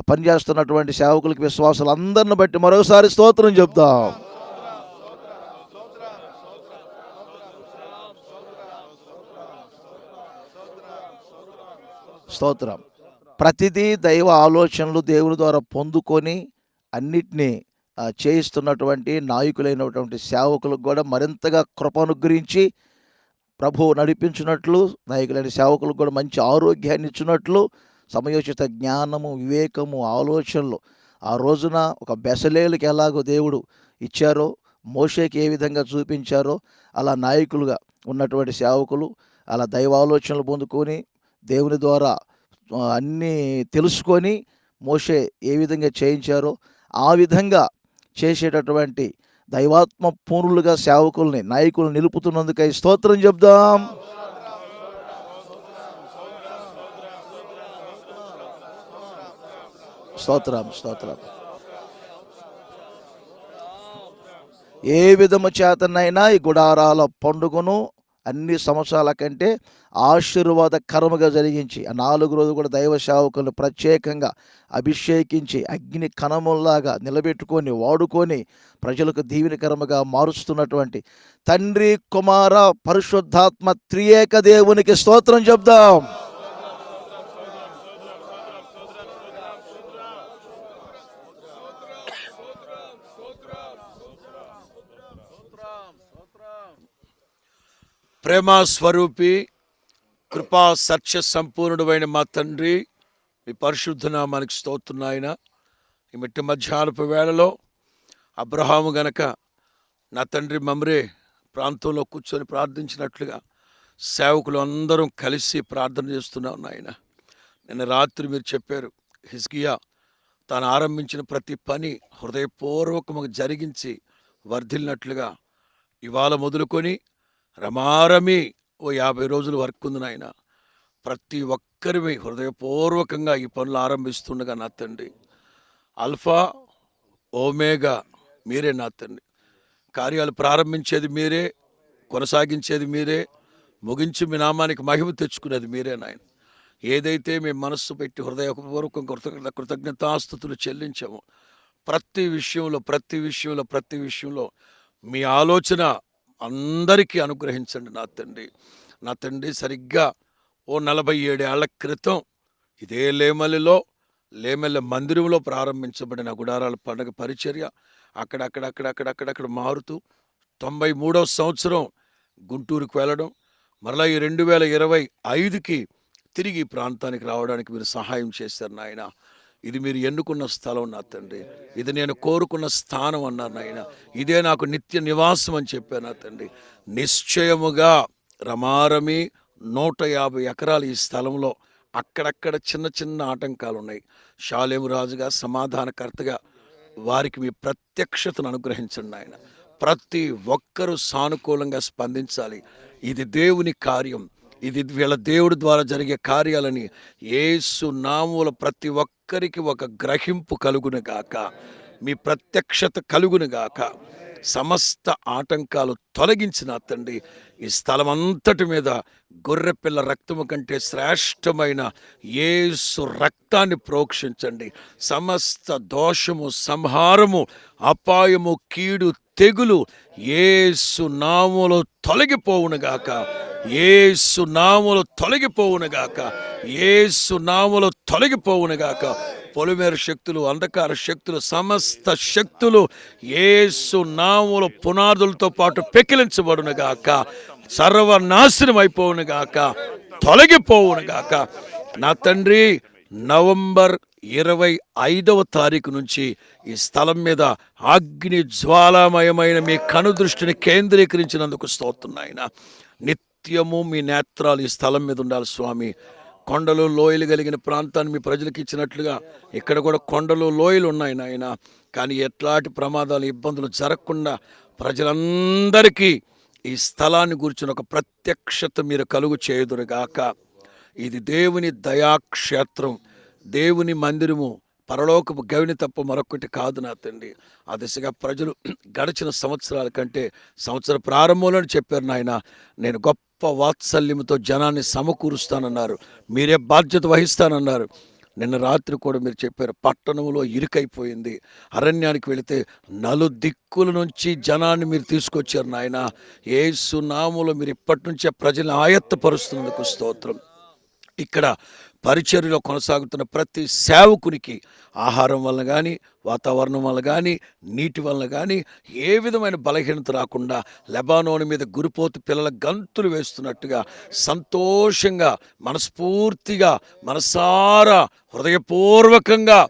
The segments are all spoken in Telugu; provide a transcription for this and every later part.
పనిచేస్తున్నటువంటి సేవకులకి విశ్వాసాలు అందరిని బట్టి మరోసారి స్తోత్రం చెప్తాం స్తోత్రం. ప్రతిదీ దైవ ఆలోచనలు దేవుని ద్వారా పొందుకొని అన్నిటినీ చేయిస్తున్నటువంటి నాయకులైనటువంటి సేవకులకు కూడా మరింతగా కృపనుగ్రహించి ప్రభువు నడిపించినట్లు నాయకులైన సేవకులకు కూడా మంచి ఆరోగ్యాన్ని ఇచ్చినట్లు సమయోచిత జ్ఞానము వివేకము ఆలోచనలు. ఆ రోజున ఒక బెసలేలకు ఎలాగో దేవుడు ఇచ్చారో మోషేకి ఏ విధంగా చూపించారో అలా నాయకులుగా ఉన్నటువంటి సేవకులు అలా దైవ ఆలోచనలు పొందుకొని దేవుని ద్వారా అన్నీ తెలుసుకొని మోషే ఏ విధంగా చేయించారో ఆ విధంగా చేసేటటువంటి దైవాత్మ పూర్ణులుగా సేవకుల్ని నాయకులు నిలుపుతున్నందుకై స్తోత్రం చెప్దాం. స్తోత్రం స్తోత్రం. ఏ విధము చేతనైనా ఈ గుడారాల పండుగను అన్ని సంవత్సరాల కంటే ఆశీర్వాదకరముగా జరిగించి ఆ నాలుగు రోజులు కూడా దైవ సేవకులను ప్రత్యేకంగా అభిషేకించి అగ్ని కణముల్లాగా నిలబెట్టుకొని వాడుకొని ప్రజలకు దీవెనకరముగా మారుస్తున్నటువంటి తండ్రి కుమార పరిశుద్ధాత్మ త్రియేక దేవునికి స్తోత్రం చెప్దాం. ప్రేమ స్వరూపి కృపా సత్య సంపూర్ణుడైన మా తండ్రి మీ పరిశుద్ధనామానికి నామానికి ఈ మిట్టి మధ్యాహ్నపు వేళలో అబ్రహాము గనక నా తండ్రి మమ్రే ప్రాంతంలో కూర్చొని ప్రార్థించినట్లుగా సేవకులు అందరం కలిసి ప్రార్థన చేస్తున్నాం నాయన. నిన్న రాత్రి మీరు చెప్పారు హిస్గియా తాను ఆరంభించిన ప్రతి పని హృదయపూర్వకముగా జరిగించి వర్ధిల్లినట్లుగా ఇవాళ మొదలుకొని రమారమి ఓ యాభై రోజులు వర్క్ ఉంది నాయన. ప్రతి ఒక్కరివి హృదయపూర్వకంగా ఈ పనులు ఆరంభిస్తుండగా నా తండ్రి. అల్ఫా ఓమేగా మీరే నా తండ్రి. కార్యాలు ప్రారంభించేది మీరే కొనసాగించేది మీరే ముగించి మీ నామానికి మహిమ తెచ్చుకునేది మీరే నాయన. ఏదైతే మీ మనస్సు పెట్టి హృదయపూర్వకం కృతజ్ఞత కృతజ్ఞతాస్థుతులు చెల్లించామో ప్రతి విషయంలో ప్రతి విషయంలో ప్రతి విషయంలో మీ ఆలోచన అందరికీ అనుగ్రహించండి నా తండ్రి. నా తండ్రి సరిగ్గా ఓ నలభై ఏడేళ్ళ క్రితం ఇదే లేమలిలో లేమెల్ల మందిరంలో ప్రారంభించబడిన గుడారాల పండుగ పరిచర్య అక్కడక్కడక్కడక్కడక్కడక్కడ మారుతూ తొంభై మూడవ సంవత్సరం గుంటూరుకు వెళ్ళడం మరలా ఈ రెండు వేల ఇరవై ఐదుకి తిరిగి ప్రాంతానికి రావడానికి మీరు సహాయం చేశారు నాయన. ఇది మీరు ఎన్నుకున్న స్థలం నా తండ్రి. ఇది నేను కోరుకున్న స్థానం అన్నారు నాయన ఇదే నాకు నిత్య నివాసం అని చెప్పాను నా తండ్రి. నిశ్చయముగా రమారమి నూట యాభై ఎకరాలు ఈ స్థలంలో అక్కడక్కడ చిన్న చిన్న ఆటంకాలు ఉన్నాయి. షాలేము రాజుగా సమాధానకర్తగా వారికి మీ ప్రత్యక్షతను అనుగ్రహించండి ఆయన. ప్రతి ఒక్కరూ సానుకూలంగా స్పందించాలి. ఇది దేవుని కార్యం. ఇది వీళ్ళ దేవుడి ద్వారా జరిగే కార్యాలని ఏసు నామూల ప్రతి ఒక్క ఒక్కరికి ఒక గ్రహింపు కలుగునుగాక మీ ప్రత్యక్షత కలుగునుగాక సమస్త ఆటంకాలు తొలగించిన తండ్రి ఈ స్థలం అంతటి మీద గొర్రెపిల్ల రక్తము కంటే శ్రేష్టమైన ఏసు రక్తాన్ని ప్రోక్షించండి. సమస్త దోషము సంహారము అపాయము కీడు తెగులు ఏసు నాములో తొలగిపోవునుగాక ఏసు నాములు తొలగిపోవునుగాక ఏసు నాములు తొలగిపోవునుగాక పొలిమేర శక్తులు అంధకార శక్తులు సమస్త శక్తులు ఏసు నాముల పునాదులతో పాటు పెకిలించబడునుగాక సర్వనాశనం అయిపోవునుగాక తొలగిపోవునుగాక నా తండ్రి నవంబర్ ఇరవై ఐదవ తారీఖు నుంచి ఈ స్థలం మీద అగ్ని జ్వాలామయమైన మీ కనుదృష్టిని కేంద్రీకరించినందుకు స్తోత్రున్నాయన నిత్యము మీ నేత్రాలు ఈ స్థలం మీద ఉండాలి స్వామి. కొండలు లోయలు కలిగిన ప్రాంతాన్ని మీ ప్రజలకు ఇచ్చినట్లుగా ఇక్కడ కూడా కొండలు లోయలు ఉన్నాయి నాయన. కానీ ఎట్లాంటి ప్రమాదాలు ఇబ్బందులు జరగకుండా ప్రజలందరికీ ఈ స్థలాన్ని గురించిన ఒక ప్రత్యక్షత మీరు కలుగు చేయుదురుగాక. ఇది దేవుని దయాక్షేత్రం దేవుని మందిరము పరలోకపు గవిని తప్ప మరొకటి కాదు నా తండ్రి. ఆ దిశగా ప్రజలు గడిచిన సంవత్సరాల కంటే సంవత్సర ప్రారంభంలోనే చెప్పారు నాయన నేను గొప్ప వాత్సల్యంతో జనాన్ని సమకూరుస్తానన్నారు. మీరే బాధ్యత వహిస్తానన్నారు. నిన్న రాత్రి కూడా మీరు చెప్పారు పట్టణంలో ఇరుకైపోయింది. అరణ్యానికి వెళితే నలు దిక్కుల నుంచి జనాన్ని మీరు తీసుకొచ్చారు నాయన. ఏసు సునాములో మీరు ఇప్పటి నుంచే ప్రజలను ఆయత్తపరుస్తున్నందుకు స్తోత్రం. ఇక్కడ పరిచర్యలో కొనసాగుతున్న ప్రతి సేవకునికి ఆహారం వలన కానీ వాతావరణం వల్ల కానీ నీటి వలన కానీ ఏ విధమైన బలహీనత రాకుండా లెబానోని మీద గురిపోతు పిల్లల గంతులు వేస్తున్నట్టుగా సంతోషంగా మనస్ఫూర్తిగా మనసారా హృదయపూర్వకంగా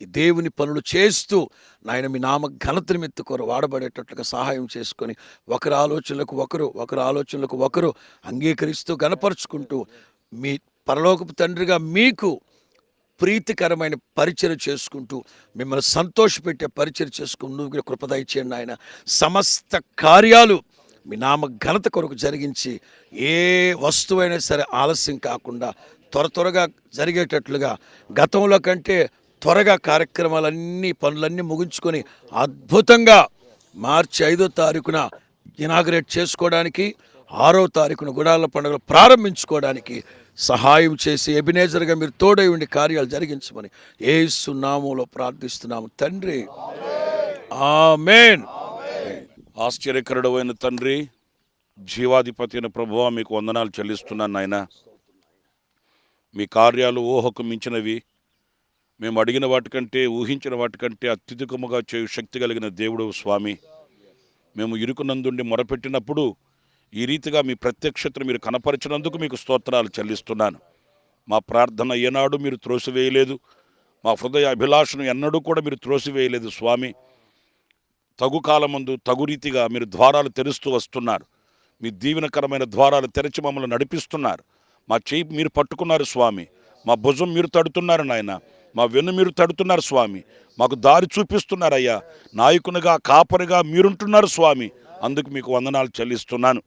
ఈ దేవుని పనులు చేస్తూ నాయన మీ నామ ఘనత నిమిత్తుకోరు వాడబడేటట్లుగా సహాయం చేసుకొని ఒకరి ఆలోచనలకు ఒకరు ఒకరి ఆలోచనలకు ఒకరు అంగీకరిస్తూ గనపరుచుకుంటూ మీ పరలోకపు తండ్రిగా మీకు ప్రీతికరమైన పరిచయం చేసుకుంటూ మిమ్మల్ని సంతోషపెట్టే పరిచయం చేసుకుని నువ్వు కూడా కృపద ఇచ్చేయండి ఆయన సమస్త కార్యాలు మీ నామ ఘనత కొరకు జరిగించి ఏ వస్తువైనా సరే ఆలస్యం కాకుండా త్వర త్వరగా జరిగేటట్లుగా గతంలో కంటే త్వరగా కార్యక్రమాలన్నీ పనులన్నీ ముగించుకొని అద్భుతంగా మార్చి ఐదో తారీఖున ఇనాగ్రేట్ చేసుకోవడానికి ఆరో తారీఖున గుడాల పండుగలు ప్రారంభించుకోవడానికి సహాయం చేసి ఎబినేజర్గా మీరు తోడై ఉండి కార్యాలు జరిగించమని ఏసు నామంలో ప్రార్థిస్తున్నాము. తండ్రి. ఆమెన్. ఆశ్చర్యకరుడు అయిన తండ్రి జీవాధిపతి అయిన ప్రభువ మీకు వందనాలు చెల్లిస్తున్నాను నాయన. మీ కార్యాలు ఊహకు మించినవి మేము అడిగిన వాటికంటే ఊహించిన వాటికంటే అత్యధికముగా చేయు శక్తి కలిగిన దేవుడు స్వామి. మేము ఇరుకునందుండి మొరపెట్టినప్పుడు ఈ రీతిగా మీ ప్రత్యక్షతను మీరు కనపరిచినందుకు మీకు స్తోత్రాలు చెల్లిస్తున్నాను. మా ప్రార్థన ఏనాడు మీరు త్రోసివేయలేదు. మా హృదయ అభిలాషను ఎన్నడూ కూడా మీరు త్రోసివేయలేదు స్వామి. తగు కాలమందు తగు రీతిగా మీరు ద్వారాలు తెరుస్తూ వస్తున్నారు. మీ దీవెనకరమైన ద్వారాలు తెరచి మమ్మల్ని నడిపిస్తున్నారు. మా చేయి మీరు పట్టుకున్నారు స్వామి. మా భుజం మీరు తడుతున్నారు నాయన. మా వెన్ను మీరు తడుతున్నారు స్వామి. మాకు దారి చూపిస్తున్నారయ్యా. నాయకునిగా కాపరిగా మీరుంటున్నారు స్వామి. అందుకు మీకు వందనాలు చెల్లిస్తున్నాను.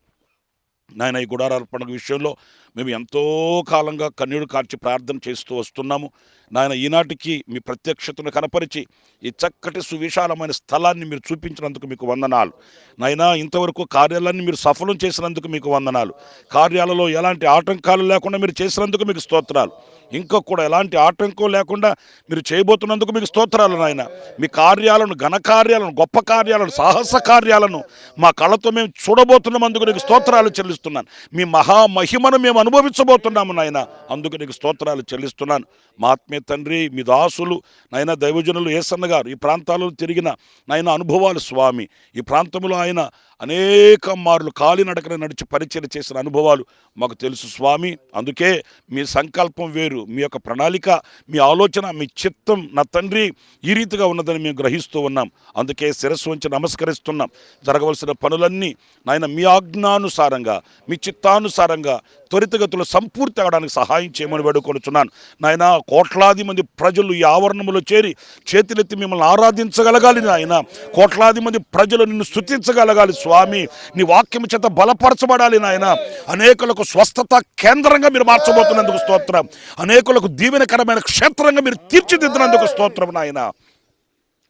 నాయన ఈ గుడారాల పండుగ విషయంలో మేము ఎంతో కాలంగా కన్నీరు కార్చి ప్రార్థన చేస్తూ వస్తున్నాము. నాయన ఈనాటికి మీ ప్రత్యక్షతను కనపరిచి ఈ చక్కటి సువిశాలమైన స్థలాన్ని మీరు చూపించినందుకు మీకు వందనాలు. నాయన ఇంతవరకు కార్యాలన్నీ మీరు సఫలం చేసినందుకు మీకు వందనాలు. కార్యాలలో ఎలాంటి ఆటంకాలు లేకుండా మీరు చేసినందుకు మీకు స్తోత్రాలు. ఇంకా కూడా ఎలాంటి ఆటంకం లేకుండా మీరు చేయబోతున్నందుకు మీకు స్తోత్రాలు నాయన. మీ కార్యాలను ఘనకార్యాలను గొప్ప కార్యాలను సాహస కార్యాలను మా కళతో మేము చూడబోతున్నందుకు నీకు స్తోత్రాలు చెల్లిస్తున్నాను. మీ మహామహిమను మేము అనుభవించబోతున్నాము నాయన. అందుకు నీకు స్తోత్రాలు చెల్లిస్తున్నాను. మా ఆత్మీయ తండ్రి మీ దాసులు నాయన దైవజనులు ఏసన్న గారు ఈ ప్రాంతాలలో తిరిగిన నాయన అనుభవాలు స్వామి. ఈ ప్రాంతంలో ఆయన అనేక మార్లు కాలినడకన నడిచి పరిచయం చేసిన అనుభవాలు మాకు తెలుసు స్వామి. అందుకే మీ సంకల్పం వేరు మీ యొక్క ప్రణాళిక మీ ఆలోచన మీ చిత్తం నా తండ్రి ఈ రీతిగా ఉన్నదని మేము గ్రహిస్తూ ఉన్నాం. అందుకే శిరస్సు ఉంచి నమస్కరిస్తున్నాం. జరగవలసిన పనులన్నీ నాయన మీ ఆజ్ఞానుసారంగా మీ చిత్తానుసారంగా త్వరితగతులు సంపూర్తి అవడానికి సహాయం చేయమని వేడుకొనుచున్నాను. నాయన కోట్లాది మంది ప్రజలు ఈ ఆవరణములో చేరి చేతులెత్తి మిమ్మల్ని ఆరాధించగలగాలి నాయన. కోట్లాది మంది ప్రజలు నిన్ను స్థుతించగలగాలి స్వామి. స్వామి నీ వాక్యం చేత బలపరచబడాలి నాయన. అనేకులకు స్వస్థత కేంద్రంగా మీరు మార్చబోతున్నందుకు స్తోత్రం. అనేకులకు దీవెనకరమైన క్షేత్రంగా మీరు తీర్చిదిద్దినందుకు స్తోత్రం నాయన.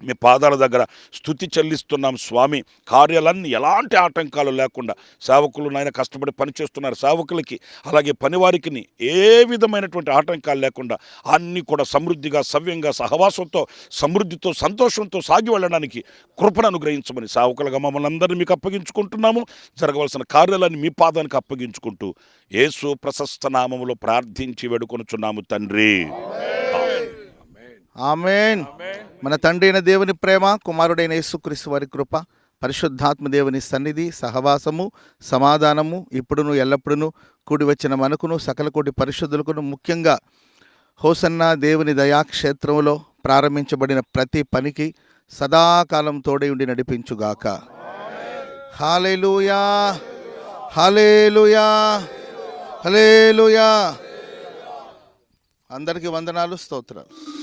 మీ పాదాల దగ్గర స్థుతి చెల్లిస్తున్నాం స్వామి. కార్యాలన్నీ ఎలాంటి ఆటంకాలు లేకుండా సేవకులు నాయన కష్టపడి పనిచేస్తున్నారు సేవకులకి అలాగే పనివారికి ఏ విధమైనటువంటి ఆటంకాలు లేకుండా అన్నీ కూడా సమృద్ధిగా సవ్యంగా సహవాసంతో సమృద్ధితో సంతోషంతో సాగి వెళ్ళడానికి కృపను అనుగ్రహించమని సేవకులుగా మమ్మల్ని అందరినీ మీకు అప్పగించుకుంటున్నాము. జరగవలసిన కార్యాలన్నీ మీ పాదానికి అప్పగించుకుంటూ యేసు ప్రశస్త నామములో ప్రార్థించి వేడుకొనుచున్నాము తండ్రి. ఆమెన్. మన తండ్రి అయిన దేవుని ప్రేమ కుమారుడైన యేసుక్రీస్తు వారి కృప పరిశుద్ధాత్మ దేవుని సన్నిధి సహవాసము సమాధానము ఇప్పుడును ఎల్లప్పుడును కూడి వచ్చిన మనకును సకల కోటి పరిశుద్ధులకును ముఖ్యంగా హోసన్న దేవుని దయాక్షేత్రంలో ప్రారంభించబడిన ప్రతి పనికి సదాకాలం తోడై ఉండి నడిపించుగాక. Hallelujah hallelujah hallelujah. అందరికీ వందనాలు స్తోత్రాలు.